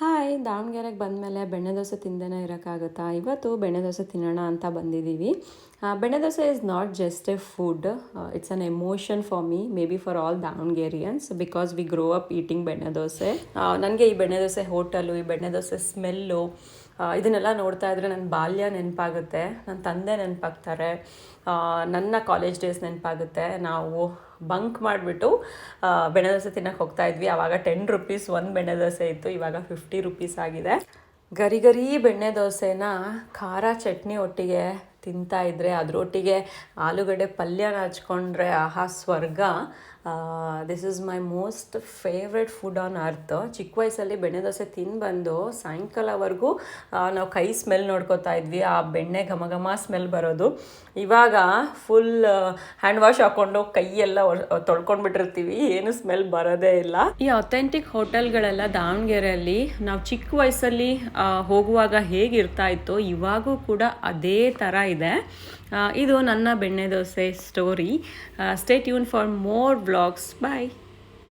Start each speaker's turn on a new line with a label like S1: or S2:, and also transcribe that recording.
S1: は hi ದಾವಣಗೆರೆಗೆ ಬಂದಮೇಲೆ ಬೆಣ್ಣೆ ದೋಸೆ ತಿಂದೇನೆ ಇರೋಕ್ಕಾಗುತ್ತಾ? ಇವತ್ತು ಬೆಣ್ಣೆ ದೋಸೆ ತಿನ್ನೋಣ ಅಂತ ಬಂದಿದ್ದೀವಿ. Benne dosa is not just a food it's an emotion for me may be for all Davanagerians because we grow up eating benne dosa. ನನಗೆ ಈ ಬೆಣ್ಣೆ ದೋಸೆ ಹೋಟೆಲು, ಈ ಬೆಣ್ಣೆ ದೋಸೆ ಸ್ಮೆಲ್ಲು ಇದನ್ನೆಲ್ಲ ನೋಡ್ತಾ ಇದ್ರೆ ನನ್ನ ಬಾಲ್ಯ ನೆನಪಾಗುತ್ತೆ ನನ್ನ ತಂದೆ ನೆನಪಾಗ್ತಾರೆ ನನ್ನ ಕಾಲೇಜ್ ಡೇಸ್ ನೆನಪಾಗುತ್ತೆ. ನಾವು ಬಂಕ್ ಮಾಡಿಬಿಟ್ಟು ಬೆಣ್ಣೆ ದೋಸೆ ತಿನ್ನಕ್ಕೆ ಹೋಗ್ತಾ ಇದ್ವಿ. ಆವಾಗ ಟೆನ್ ರುಪೀಸ್ ಒಂದು ಬೆಣ್ಣೆ ದೋಸೆ ಇತ್ತು, ಇವಾಗ ಫಿಫ್ಟಿ ರುಪೀಸ್ ಆಗಿದೆ. ಗರಿ ಗರಿ ಬೆಣ್ಣೆ ದೋಸೆನ ಖಾರ ಚಟ್ನಿ ಒಟ್ಟಿಗೆ ತಿಂತಾ ಇದ್ರೆ ಅದರೊಟ್ಟಿಗೆ ಆಲೂಗಡ್ಡೆ ಪಲ್ಯನ ಹಚ್ಕೊಂಡ್ರೆ ಆಹಾ ಸ್ವರ್ಗ. This is my most favourite food on earth ಚಿಕ್ಕ ವಯಸ್ಸಲ್ಲಿ ಬೆಣ್ಣೆ ದೋಸೆ ತಿನ್ಬಂದು ಬಂದು ಸಾಯಂಕಾಲವರೆಗೂ ನಾವು ಕೈ ಸ್ಮೆಲ್ ನೋಡ್ಕೋತಾ ಇದ್ವಿ. ಆ ಬೆಣ್ಣೆ ಘಮ ಘಮ ಸ್ಮೆಲ್ ಬರೋದು. ಇವಾಗ ಫುಲ್ ಹ್ಯಾಂಡ್ ವಾಶ್ ಹಾಕೊಂಡು ಕೈಯೆಲ್ಲ ತೊಳ್ಕೊಂಡ್ಬಿಟ್ಟಿರ್ತೀವಿ. ಏನು ಸ್ಮೆಲ್ ಬರೋದೇ ಇಲ್ಲ. ಈ ಅಥೆಂಟಿಕ್ ಹೋಟೆಲ್ಗಳೆಲ್ಲ ದಾವಣಗೆರೆಯಲ್ಲಿ ನಾವು ಚಿಕ್ಕ ವಯಸ್ಸಲ್ಲಿ ಹೋಗುವಾಗ ಹೇಗಿರ್ತಾ ಇತ್ತು, ಇವಾಗೂ ಕೂಡ ಅದೇ ಥರ ಇದೆ. ಇದು ನನ್ನ benne dosa story stay tune for more blogs bye